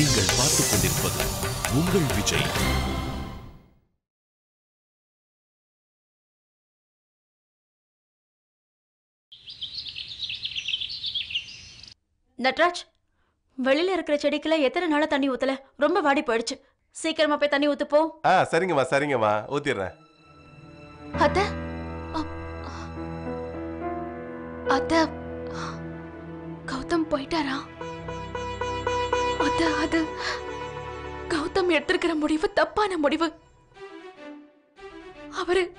நீங்கள் பார்த்துக் கொண்டிருப்பது உங்கள் விஜய். நட்ராஜ் வெளியில இருக்கிற செடிக்கெல்லாம் எத்தனை நாளா தண்ணி ஊத்தல? ரொம்ப வாடி போயிடுச்சு. சீக்கிரமா போய் தண்ணி ஊத்து போ. ஆ சரிங்கம்மா சரிங்கம்மா. ஊத்திடுறேன். அத்த அத்த கௌதம் போயிட்டாரா? அது அது. கௌதம் எடுத்திருக்கிற முடிவு தப்பான முடிவு. அவரு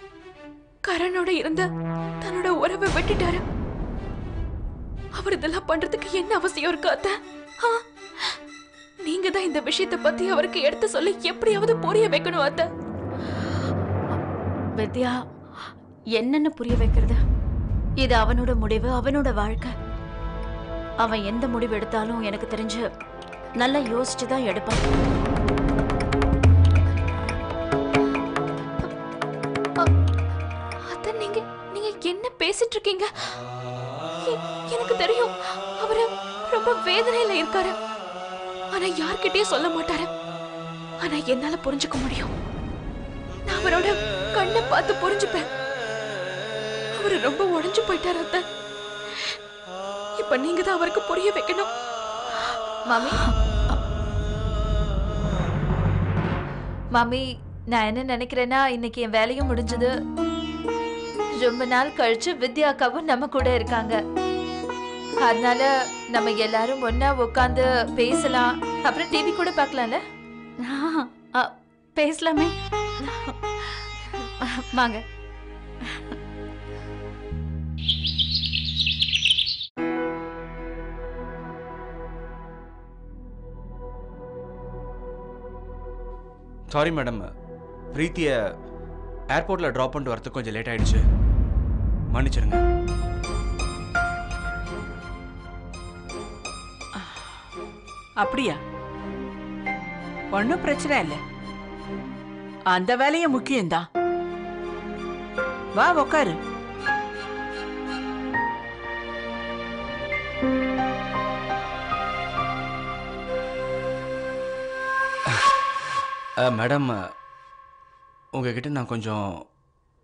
கரணோட இருந்த தன்னோட உறவை விட்டுட்டாரு. அவர் இதெல்லாம் பண்றதுக்கு என்ன அவசியம் இருக்கு அத்த? ஆ? நீங்க தான் இந்த விஷயத்தை பத்தி அவருக்கு எடுத்து சொல்லி எப்படியாவது புரிய வைக்கணும் அத்தை? வித்யா என்னன்னு புரிய வைக்கிறது? இது அவனோட முடிவு அவனோட வாழ்க்கை. அவன் எந்த முடிவு எடுத்தாலும் எனக்கு தெரிஞ்சு நல்லா யோசிச்சு தான் எடுப்பான். அத்தை நீங்க நீங்க என்ன பேசிட்டு இருக்கீங்க எ- எனக்கு தெரியும். அவரு ரொம்ப வேதனையில இருக்காரு. ஆனா யார்கிட்டயும் சொல்ல மாட்டாரு. ஆனா என்னால புரிஞ்சுக்க முடியும். நான் அவரோட கண்ணை பார்த்து புரிஞ்சுப்பேன். அவரு ரொம்ப உடைஞ்சு போயிட்டாரு அத்தை. இப்ப நீங்க தான் அவருக்கு புரிய வைக்கணும். மாமி மாமி நான் என்ன நினைக்கிறேன்னா இன்னைக்கு என் வேலையும் முடிஞ்சது. ரொம்ப நாள் கழிச்சு வித்யா அக்காவும் நம்ம கூட இருக்காங்க. அதனால நம்ம எல்லாரும் ஒண்ணா உட்காந்து பேசலாம். அப்புறம் டிவி கூட பார்க்கலாம்ல? பேசலாமே. வாங்க. சாரி மேடம் பிரீத்தியை ஏர்போர்ட்டில் ட்ராப் பண்ணிட்டு வரதுக்கு கொஞ்சம் லேட் ஆயிடுச்சு. மன்னிச்சிடுங்க அப்படியா? ஒன்றும் பிரச்சனை இல்லை. அந்த வேலையும் முக்கியம்தான். வா உக்காரு. மேடம் உங்ககிட்ட நான் கொஞ்சம்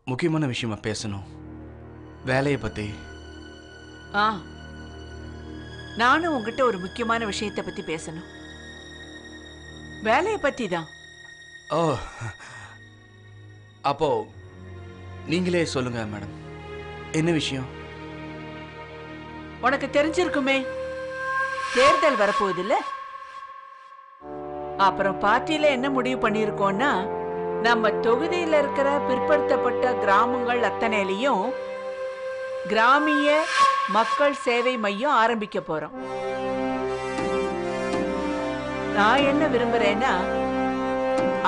முக்கியமான விஷயமா பேசணும். வேலையை பற்றி ஆ. நானும் உங்ககிட்ட ஒரு முக்கியமான விஷயத்தை பத்தி பேசணும். வேலையை பத்தி தான். ஓ அப்போ நீங்களே சொல்லுங்க மேடம். என்ன விஷயம்? உனக்கு தெரிஞ்சிருக்குமே. தேர்தல் வரப்போகுதுல்ல? அப்புறம் பார்ட்டியில என்ன முடிவு பண்ணியிருக்கோம்னா நம்ம தொகுதியில இருக்கிற பிற்படுத்தப்பட்ட கிராமங்கள் அத்தனையிலையும் கிராமிய மக்கள் சேவை மையம் ஆரம்பிக்க போறோம். நான் என்ன விரும்புறேன்னா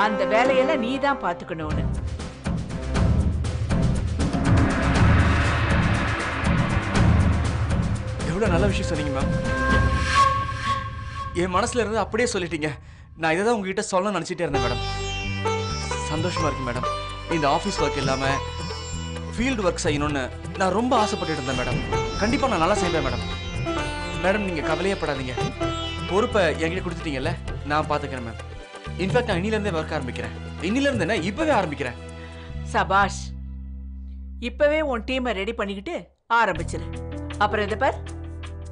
அந்த வேலையெல்லாம் நீ தான் பாத்துக்கணும்னு எவ்வளோ நல்ல விஷயம் சொன்னீங்க மேம் என் மனசுல இருந்து அப்படியே சொல்லிட்டீங்க. நான் இதை தான் உங்ககிட்ட சொல்ல நினச்சிட்டே இருந்தேன் மேடம். சந்தோஷமா இருக்கு மேடம். இந்த ஆஃபீஸ் ஒர்க் இல்லாம ஃபீல்டு ஒர்க் செய்யணும்னு நான் ரொம்ப ஆசைப்பட்டுட்டு இருந்தேன் மேடம். கண்டிப்பாக நான் நல்லா செய்வேன் மேடம். மேடம் நீங்கள் கவலையே படாதீங்க பொறுப்பை என்கிட்ட கொடுத்துட்டீங்கல்ல? நான் பார்த்துக்கிறேன் மேம் இன்ஃபேக்ட் நான் இன்னிலேருந்தே ஒர்க் ஆரம்பிக்கிறேன். இன்னிலேருந்து என்ன? இப்போவே ஆரம்பிக்கிறேன். சபாஷ் இப்பவே உன் டீமை ரெடி பண்ணிக்கிட்டு ஆரம்பிச்சிரு. அப்புறம் இதை பார்.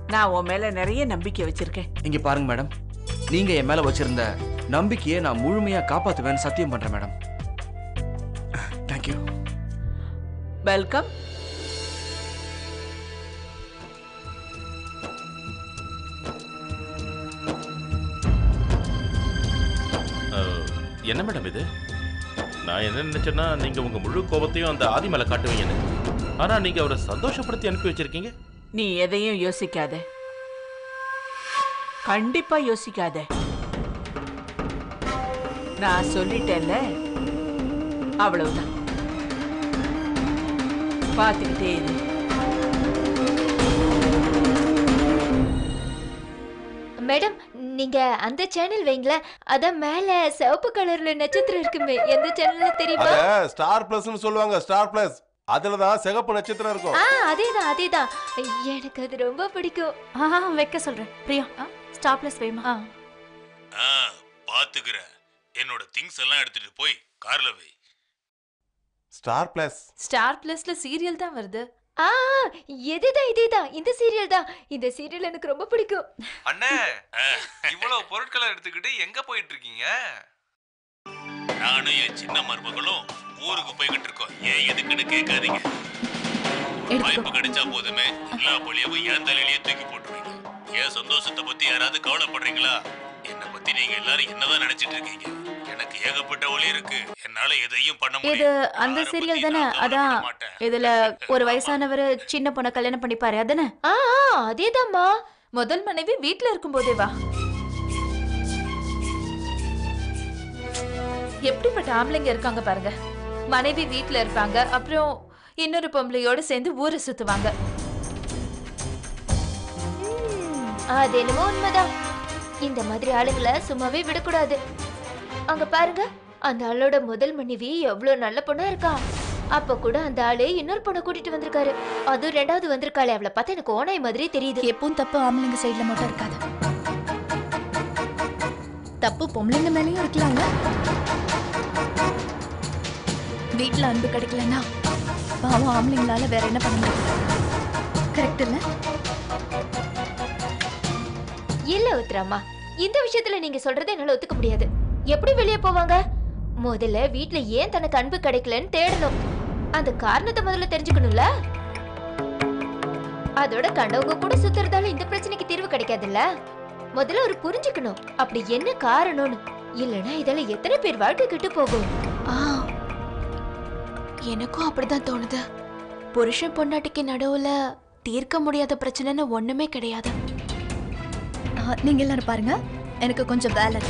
நான் உன் மேல நிறைய நம்பிக்கை வச்சிருக்கேன். இங்க பாருங்க மேடம். நீங்க என் மேல வச்சிருந்த நம்பிக்கையை நான் முழுமையா காப்பாத்துவேன்னு சத்தியம் பண்றேன் மேடம். தேங்க்யூ வெல்கம் அஹ், என்ன மேடம் இது? நான் என்ன நினைச்சேன்னா நீங்க உங்க முழு கோபத்தையும் அந்த ஆதி மேல காட்டுவீங்கன்னு. ஆனா நீங்க அவரை சந்தோஷப்படுத்தி அனுப்பி வச்சிருக்கீங்க. நீ எதையும் யோசிக்காத. கண்டிப்பா யோசிக்காத. நான் சொல்லிட்டேன்ல? அவ்வளவுதான். பார்த்துக்கிட்டே இரு. மேடம் நீங்க அந்த சேனல் வைங்களேன் அதான் மேல சிவப்பு கலர்ல நட்சத்திரம் இருக்குமே எந்த சேனல்ல தெரியுமா? அத ஸ்டார் பிளஸ்னு சொல்லுவாங்க ஸ்டார் பிளஸ். அதுல தான் சிகப்பு நட்சத்திரம் இருக்கும். ஆ அதேதான் அதேதான். எனக்கு அது ரொம்ப பிடிக்கும். வைக்க சொல்றேன். பிரியா ஸ்டார் பிளஸ் வைமா ஆ பாத்துக்கிறேன். என்னோட திங்ஸ் எல்லாம் எடுத்துட்டு போய் கார்ல வை. ஸ்டார் பிளஸ் ஸ்டார் பிளஸ்ல சீரியல் தான் வருது. ஆ எதுதான் இதேதான். இந்த சீரியல் தான். இந்த சீரியல் எனக்கு ரொம்ப பிடிக்கும். அண்ணே இவ்வளவு பொருட்களை எடுத்துக்கிட்டு எங்க போயிட்டு இருக்கீங்க நானும் என் சின்ன மருமகளும் ஊருக்கு போய்கிட்டு இருக்கோம். ஏன் எதுக்குன்னு கேட்காதீங்க. வாய்ப்பு கிடைச்சா போதுமே. எல்லா பழியவும் என் தலையிலேயே தூக்கி போட்டுருவீங்க? என் சந்தோஷத்தை பத்தி யாராவது கவலைப்படுறீங்களா? என்னை பத்தி நீங்க எல்லாரும் என்னதான் நினைச்சிட்டு இருக்கீங்க? எனக்கு ஏகப்பட்ட ஒளி இருக்கு. என்னால எதையும் பண்ண இது முடியும் அந்த சீரியல் தானே? அதான் இதுல ஒரு வயசானவர் சின்ன பொண்ணை கல்யாணம் பண்ணிப்பாரு அதானே? ஆ அதேதாம்மா. முதல் மனைவி வீட்ல இருக்கும்போதே வா. எப்படிப்பட்ட ஆம்பளைங்க இருக்காங்க பாருங்க. மனைவி வீட்ல இருப்பாங்க அப்புறம் இன்னொரு பொம்பளையோட சேர்ந்து ஊரை சுத்துவாங்க. அது என்னமோ உண்மைதான். இந்த மாதிரி ஆளுங்களை சும்மாவே விடக்கூடாது. அங்க பாருங்க அந்த ஆளோட முதல் மனைவி எவ்வளவு நல்ல பொண்ணா இருக்கா. அப்ப கூட அந்த ஆளு இன்னொரு பொண்ணை கூட்டிட்டு வந்திருக்காரு. அது ரெண்டாவது வந்திருக்காளே அவளை பார்த்தா எனக்கு ஓனாய் மாதிரி தெரியுது. எப்பவும் தப்பு ஆம்பளைங்க சைடுல மட்டும் இருக்காது. தப்பு பொம்பளைங்க மேலேயும் இருக்கலாங்க வீட்டுல அன்பு கிடைக்கலன்னா பாவம் ஆம்பளைங்களால வேற என்ன பண்ண முடியும்? கரெக்ட் இல்லை? இல்ல உத்ராமா இந்த விஷயத்துல நீங்க சொல்றதை என்னால ஒத்துக்க முடியாது. எப்படி வெளியே போவாங்க? முதல்ல வீட்ல ஏன் தனக்கு அன்பு கிடைக்கலன்னு தேடணும். அந்த காரணத்தை முதல்ல தெரிஞ்சுக்கணும்ல? அதோட கண்டவங்க கூட சுத்துறதால இந்த பிரச்சனைக்கு தீர்வு கிடைக்காதுல்ல? முதல்ல ஒரு புரிஞ்சுக்கணும். அப்படி என்ன காரணம்னு. இல்லனா இதால எத்தனை பேர் வாழ்க்கை கிட்டு போகும்? ஆ. எனக்கும் அப்படிதான் தோணுது. புருஷன் பொண்டாட்டிக்கு நடுவுல தீர்க்க முடியாத பிரச்சனைன்னு ஒண்ணுமே கிடையாது. நீங்க எல்லாரும் பாருங்க. எனக்கு கொஞ்சம் வேலை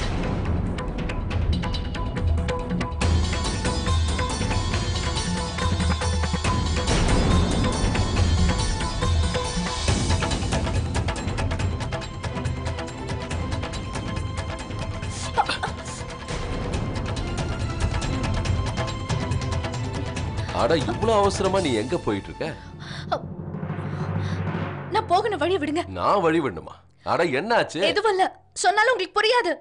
அட இவ்வளவு அவசரமா நீ எங்க போயிட்டு இருக்க? நான் போகணும் வழி விடுங்க. நான் வழி விடணுமா? அட என்னாச்சு? எதுவும் இல்ல சொன்னாலும் உங்களுக்கு புரியாது.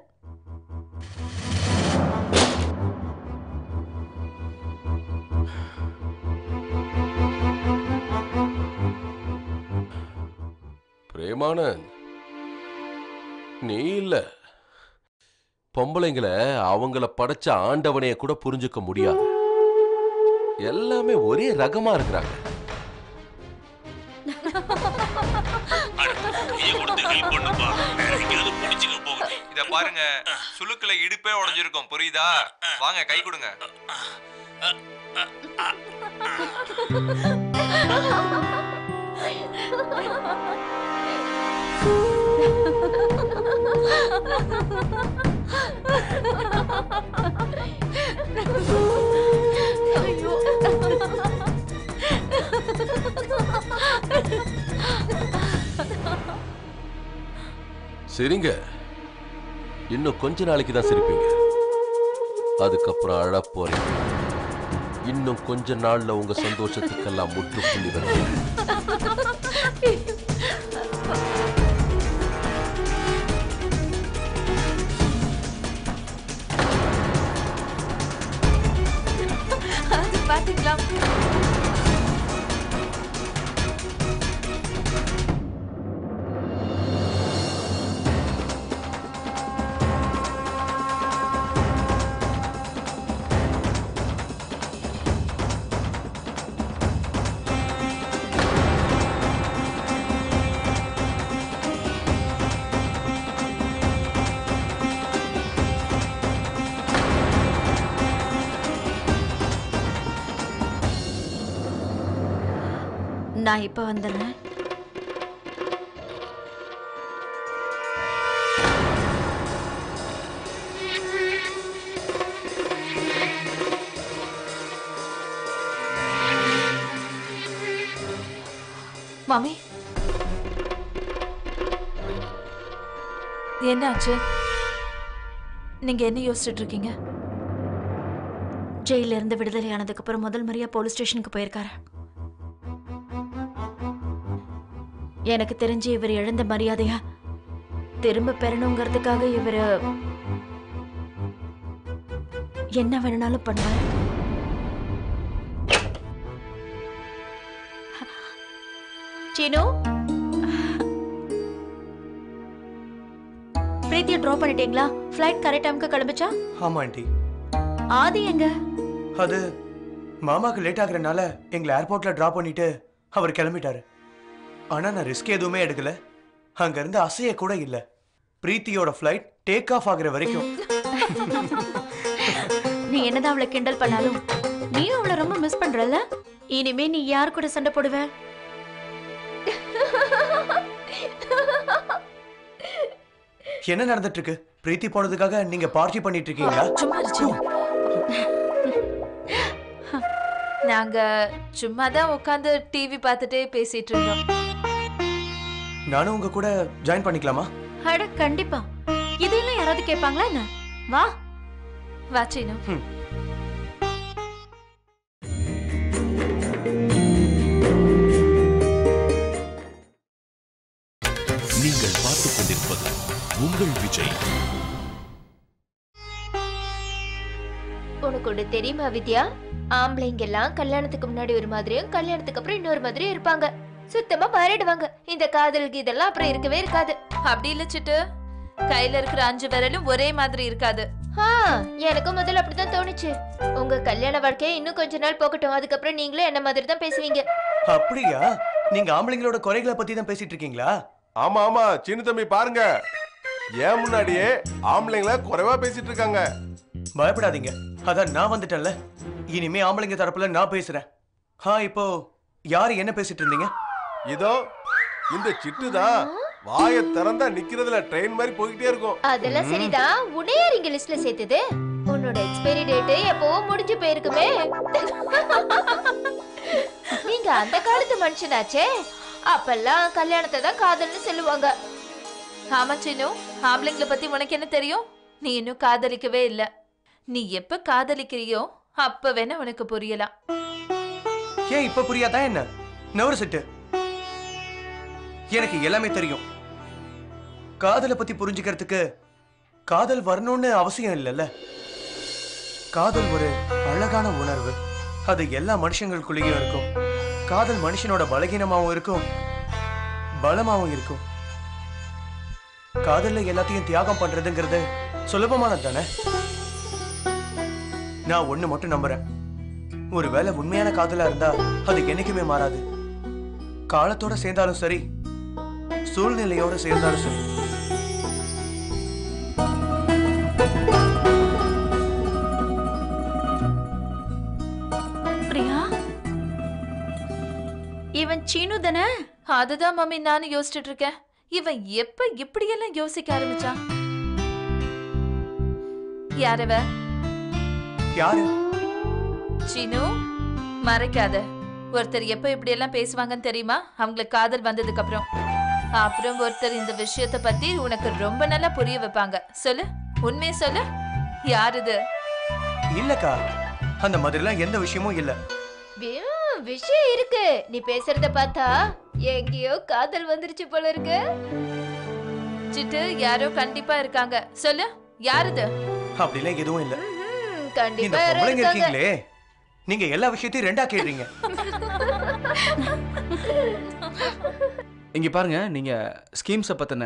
பிரேமானந்த் நீ இல்ல. பொம்பளைங்களை அவங்கள படைச்ச ஆண்டவனைய கூட புரிஞ்சுக்க முடியாது. எல்லாமே ஒரே ரகமா இருக்கிறாங்க. ஹெல்ப் பண்ணுப்பா. வேற எங்கேயாவது பிடிச்சிக்க போகுது இத பாருங்க. சுளுக்குல இடுப்பே உடைஞ்சிருக்கும். புரியுதா? வாங்க கை கொடுங்க. சரிங்க. இன்னும் கொஞ்ச நாளைக்கு தான் சிரிப்பீங்க. அதுக்கப்புறம் அழப் போறீங்க இன்னும் கொஞ்ச நாள்ல உங்க சந்தோஷத்துக்கெல்லாம் முற்றுப்புள்ளி வரும் அது பாத்துக்கலாம் நான் இப்ப வந்துடுறேன். மாமி. என்னாச்சு? நீங்க என்ன யோசிச்சுட்டு இருக்கீங்க? ஜெயில இருந்து விடுதலை ஆனதுக்கு அப்புறம் முதல் முறையா போலீஸ் ஸ்டேஷனுக்கு போயிருக்காரு? எனக்கு தெரிஞ்சு இவர் இழந்த மரியாதைய? திரும்ப பெறணுங்கிறதுக்காக இவரு என்ன வேணும்னாலும் பண்ணுவார். சீனு? பிரீத்தியை ட்ராப் பண்ணிட்டீங்களா? ஃப்ளைட் கரெக்ட் டைம்க்கு கிளம்பிச்சா? ஆமா ஆண்டி. ஆதி எங்க? அது மாமாக்கு லேட் ஆகுறனால எங்களை ஏர்போர்ட்ல டிராப் பண்ணிட்டு அவர் கிளம்பிட்டாரு. ஆனா நான் ரிஸ்க் எதுவுமே எடுக்கல. அங்க இருந்து அசைய கூட இல்ல. பிரீத்தியோட ஃப்ளைட் டேக் ஆஃப் ஆகுற வரைக்கும். நீ என்னதான் அவளை கிண்டல் பண்ணாலும் நீயும் அவளை ரொம்ப மிஸ் பண்றல்ல? இனிமே நீ யார் கூட சண்டை போடுவ? என்ன நடந்துட்டு இருக்கு பிரீத்தி போனதுக்காக நீங்க பார்ட்டி பண்ணிட்டு இருக்கீங்களா. நாங்க சும்மா தான் உட்காந்து டிவி பார்த்துட்டே பேசிட்டு இருந்தோம். நானும் உங்க கூட ஜாயின் பண்ணிக்கலாமா? அட கண்டிப்பா. இதெல்லாம் யாராவது கேட்பாங்களா என்ன? வா. வா சீனு. நீங்கள் பார்த்துக் கொண்டிருப்பது உங்கள் விஜய். உனக்கு ஒண்ணு தெரியுமா வித்யா? ஆம்பளைங்க எல்லாம் கல்யாணத்துக்கு முன்னாடி ஒரு மாதிரியும் கல்யாணத்துக்கு அப்புறம் இன்னொரு மாதிரியும் இருப்பாங்க. சுத்தமா மாறிடுவாங்க இந்த காதலுக்கு இதெல்லாம் அப்புறம் இருக்கவே இருக்காது. அப்படி இல்ல சிட்டு. கையில இருக்கிற அஞ்சு விரலும் ஒரே மாதிரி இருக்காது. ஆ, எனக்கும் முதல்ல அப்படிதான் தோணுச்சு. உங்க கல்யாண வாழ்க்கையை இன்னும் கொஞ்ச நாள் போகட்டும். அதுக்கப்புறம் நீங்களும் என்ன மாதிரி தான் பேசுவீங்க? அப்படியா? நீங்க ஆம்பளைங்களோட குறைகளை பத்தி தான் பேசிட்டு இருக்கீங்களா? ஆமா ஆமா. சின்ன தம்பி பாருங்க. ஏன் முன்னாடியே ஆம்பளைங்கள குறைவா பேசிட்டு இருக்காங்க? பயப்படாதீங்க. அதான் நான் வந்துட்டேன்ல. இனிமே ஆம்பளைங்க தரப்புல நான் பேசுறேன். ஆ இப்போ யாரு என்ன பேசிட்டு இருந்தீங்க? இதோ இந்த சிட்டு தான் வாயை திறந்தா நிக்கிறதுல ட்ரெயின் மாதிரி போய்கிட்டே இருக்கும். அதெல்லாம் சரிதான் உன்னையார் இங்க லிஸ்ட்ல சேர்த்தது? உன்னோட எக்ஸ்பைரி டேட் எப்பவோ முடிஞ்சு போயிருக்குமே. நீங்க அந்த காலத்து மனுஷனாச்சே. அப்பெல்லாம் கல்யாணத்தை தான் காதல்னு சொல்லுவாங்க. ஆமா சீனு ஆம்பளைங்களை பத்தி உனக்கு என்ன தெரியும்? நீ இன்னும் காதலிக்கவே இல்ல. நீ எப்ப காதலிக்கிறியோ அப்ப வேணா உனக்கு புரியலாம். ஏன் இப்ப புரியாதா என்ன? நவரு செட்டு. எனக்கு எல்லாமே தெரியும். காதலை பத்தி புரிஞ்சுக்கிறதுக்கு காதல் வரணும்னு அவசியம் இல்லைல்ல. காதல் ஒரு அழகான உணர்வு. அது எல்லா மனுஷங்களுக்குள்ளேயும் இருக்கும். காதல் மனுஷனோட பலகீனமாகவும் இருக்கும். பலமாகவும் இருக்கும். காதல்ல எல்லாத்தையும் தியாகம் பண்றதுங்கிறது சுலபமானது தானே? நான் ஒண்ணு மட்டும் நம்புறேன். ஒருவேளை உண்மையான காதலா இருந்தா அது என்னைக்குமே மாறாது. காலத்தோட சேர்ந்தாலும் சரி சூழ்நிலையோட சேர்ந்தாலும் சரி. பிரியா? இவன் சீனு தானே? அதுதான் மம்மி நானும் யோசிச்சுட்டு இருக்கேன். இவன் எப்ப இப்படியெல்லாம் யோசிக்க ஆரம்பிச்சான்? யாரவ யாரு? சீனு மறைக்காத. ஒருத்தர் எப்ப இப்படி எல்லாம் பேசுவாங்கன்னு தெரியுமா? அவங்களுக்கு காதல் வந்ததுக்கு அப்புறம் அப்புறம் ஒருத்தர் இந்த விஷயத்த பத்தி உனக்கு ரொம்ப நல்லா புரிய வைப்பாங்க. சொல்லு. உண்மையை சொல்லு. யார் இது? இல்லக்கா. அந்த மாதிரிலாம் எந்த விஷயமும் இல்ல. விஷயம் இருக்கு. நீ பேசுறத பார்த்தா எங்கேயோ காதல் வந்துருச்சு போல இருக்கு. சிட்டு யாரோ கண்டிப்பா இருக்காங்க. சொல்லு. யார் இது? அப்படிலாம் எதுவும் இல்ல. கண்டிப்பா இருக்கீங்களே. நீங்க எல்லா விஷயத்தையும் ரெண்டா கேடுறீங்க இங்கே பாருங்க நீங்கள் ஸ்கீம்ஸை பற்றின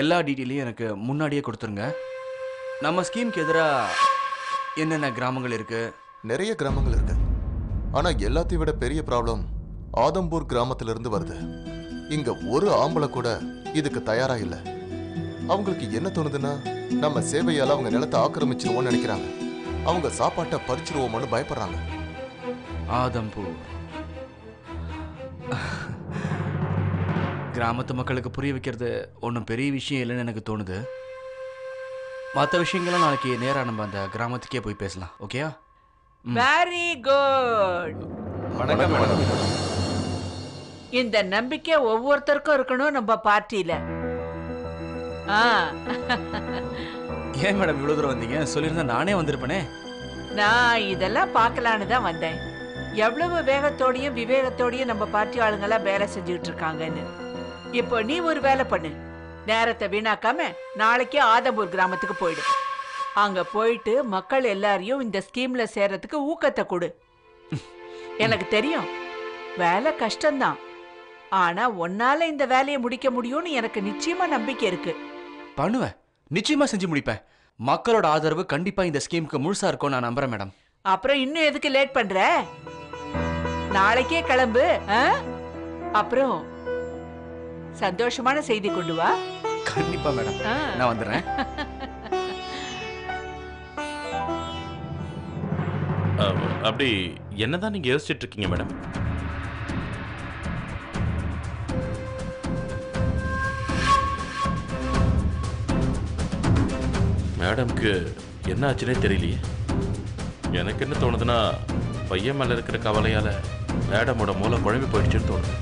எல்லா டீட்டெயிலையும் எனக்கு முன்னாடியே கொடுத்துருங்க. நம்ம ஸ்கீம்க்கு எதிராக என்னென்ன கிராமங்கள் இருக்குது நிறைய கிராமங்கள் இருக்கு. ஆனா எல்லாத்தையும் விட பெரிய ப்ராப்ளம் ஆதம்பூர் கிராமத்துல இருந்து வருது. இங்க ஒரு ஆம்பளை கூட இதுக்கு தயாரா இல்ல. அவங்களுக்கு என்ன தோணுதுன்னா நம்ம சேவையால அவங்க நிலத்தை ஆக்கிரமிச்சிருவோம்னு நினைக்கிறாங்க. அவங்க சாப்பாட்டை பறிச்சிருவோம்னு பயப்படுறாங்க. ஆதம்பூர். கிராமத்து மக்களுக்கு புரிய வைக்கிறது ஒன்றும் பெரிய விஷயம் இல்லைன்னு எனக்கு தோணுது. மற்ற விஷயங்கள்லாம் நாளைக்கு நேராக நம்ம அந்த கிராமத்துக்கே போய் பேசலாம். ஓகேயா. வெரி குட் வணக்கம் மேடம் இந்த நம்பிக்கை ஒவ்வொருத்தருக்கும் இருக்கணும் நம்ம பார்ட்டியில. ஆ. ஏன் மேடம் இவ்வளோ தூரம் வந்தீங்க? சொல்லியிருந்தா நானே வந்திருப்பேனே. நான் இதெல்லாம் பார்க்கலான்னு தான் வந்தேன். எவ்வளவு வேகத்தோடையும் விவேகத்தோடையும் நம்ம பார்ட்டி ஆளுங்கெல்லாம் வேலை செஞ்சுக்கிட்டு இருக்காங்கன்னு. இப்போ நீ ஒரு வேலை பண்ணு. நேரத்தை வீணாக்காம நாளைக்கே ஆதம்பூர் கிராமத்துக்கு போயிடு. அங்க போயிட்டு மக்கள் எல்லாரையும் இந்த ஸ்கீம்ல சேர்றதுக்கு ஊக்கத்தை கொடு. எனக்கு தெரியும் வேலை கஷ்டம்தான். ஆனா உன்னால இந்த வேலையை முடிக்க முடியும்னு எனக்கு நிச்சயமா நம்பிக்கை இருக்கு. பண்ணுவேன் நிச்சயமா செஞ்சு முடிப்பேன். மக்களோட ஆதரவு கண்டிப்பா இந்த ஸ்கீமுக்கு முழுசா இருக்கும் நான் நம்புறேன் மேடம். அப்புறம் இன்னும் எதுக்கு லேட் பண்ற? நாளைக்கே கிளம்பு? அப்புறம் சந்தோஷமான செய்தி கொண்டு வா. கண்டிப்பா மேடம். நான் வந்துடுறேன் அப்படி என்னதான் நீங்க யோசிச்சுட்டு இருக்கீங்க மேடம்? மேடம்க்கு என்ன ஆச்சுன்னே தெரியலையே. எனக்கு என்ன தோணுதுன்னா பையன் மேல இருக்கிற கவலையால மேடமோட மூளை குழம்பி போயிடுச்சுன்னு தோணுது.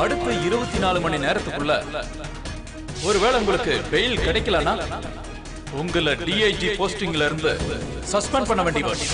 அடுத்த இருபத்தி நாலு மணி நேரத்துக்குள்ள ஒருவேளை உங்களுக்கு பெயில் கிடைக்கலன்னா உங்களை டிஐஜி போஸ்டிங்ல இருந்து சஸ்பெண்ட் பண்ண வேண்டி வரும்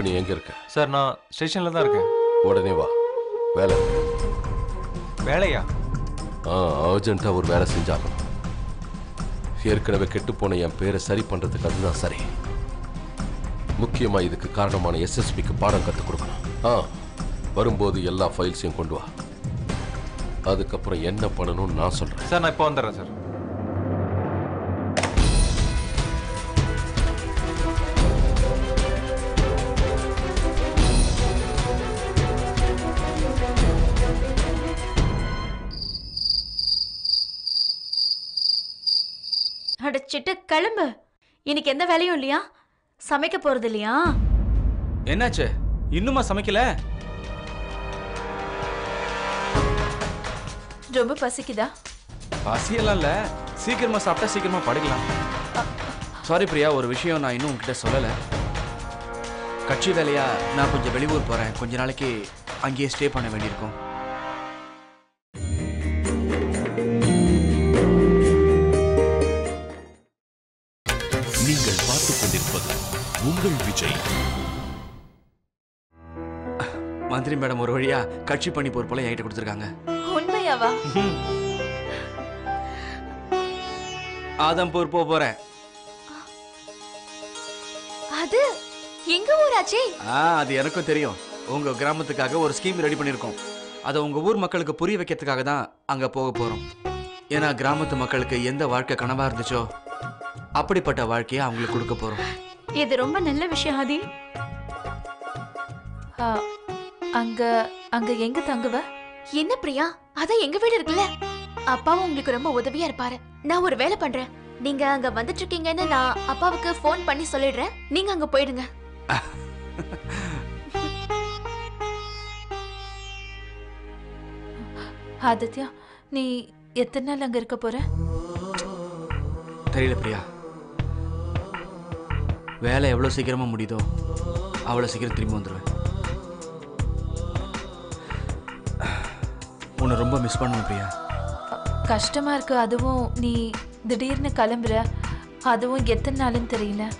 இப்போ நீ எங்க இருக்க? சார் நான் ஸ்டேஷன்ல தான் இருக்கேன். உடனே வா. வேலை. வேலையா? ஆ அர்ஜென்ட்டாக ஒரு வேலை செஞ்சாகணும். ஏற்கனவே கெட்டுப்போன என் பேரை சரி பண்ணுறதுக்கு அதுதான் சரி. முக்கியமாக இதுக்கு காரணமான எஸ்எஸ்பிக்கு பாடம் கற்றுக் கொடுக்கணும். ஆ வரும்போது எல்லா ஃபைல்ஸையும் கொண்டு வா. அதுக்கப்புறம் என்ன பண்ணணும்னு நான் சொல்கிறேன் சார் நான் இப்போ வந்துடுறேன் சார். அடச்சிட்டு கிளம்பு. இன்னைக்கு எந்த வேலையும் இல்லையா? சமைக்க போறது இல்லையா? என்னாச்சு? இன்னுமா சமைக்கல? ரொம்ப பசிக்குதா? பசியெல்லாம் இல்ல. சீக்கிரமா சாப்பிட்டா சீக்கிரமா படுக்கலாம். சாரி பிரியா ஒரு விஷயம் நான் இன்னும் உங்ககிட்ட சொல்லல. கட்சி வேலையா? நான் கொஞ்சம் வெளியூர் போறேன். கொஞ்ச நாளைக்கு அங்கேயே ஸ்டே பண்ண வேண்டியிருக்கும். மந்திரி மேடம் ஒரு வழியா கட்சி பணி பொறுப்பெல்லாம் என்கிட்ட கொடுத்துருக்காங்க. உண்மையாவா? ஆதம்பூர் போக போறேன். அது எங்க ஊராச்சே? ஆ அது எனக்கும் தெரியும். உங்க கிராமத்துக்காக ஒரு ஸ்கீம் ரெடி பண்ணியிருக்கோம் அதை உங்க ஊர் மக்களுக்கு புரிய வைக்கிறதுக்காக தான் அங்க போக போறோம். ஏன்னா கிராமத்து மக்களுக்கு எந்த வாழ்க்கை கனவா இருந்துச்சோ அப்படிப்பட்ட வாழ்க்கையை அவங்களுக்கு கொடுக்க போறோம். இது ரொம்ப நல்ல விஷயம் ஆதி. அங்க அங்க எங்க தங்குவ? என்ன பிரியா? அதான் எங்க வீடு இருக்குல்ல? அப்பாவும் உங்களுக்கு ரொம்ப உதவியா இருப்பாரு. நான் ஒரு வேலை பண்றேன். நீங்க அங்க வந்துட்டு இருக்கீங்கன்னு நான் அப்பாவுக்கு ஃபோன் பண்ணி சொல்லிடுறேன். நீங்க அங்க போயிடுங்க. ஆதித்யா நீ எத்தனை நாள் அங்க இருக்க போற? தெரியல பிரியா. வேலை எவ்வளோ சீக்கிரமாக முடியுதோ அவ்வளோ சீக்கிரம் திரும்பி வந்துடுவேன் உன்னை ரொம்ப மிஸ் பண்ணுவேன் பிரியா. கஷ்டமா இருக்கு. அதுவும் நீ திடீர்னு கிளம்புற. அதுவும் எத்தனை நாளுன்னு தெரியல.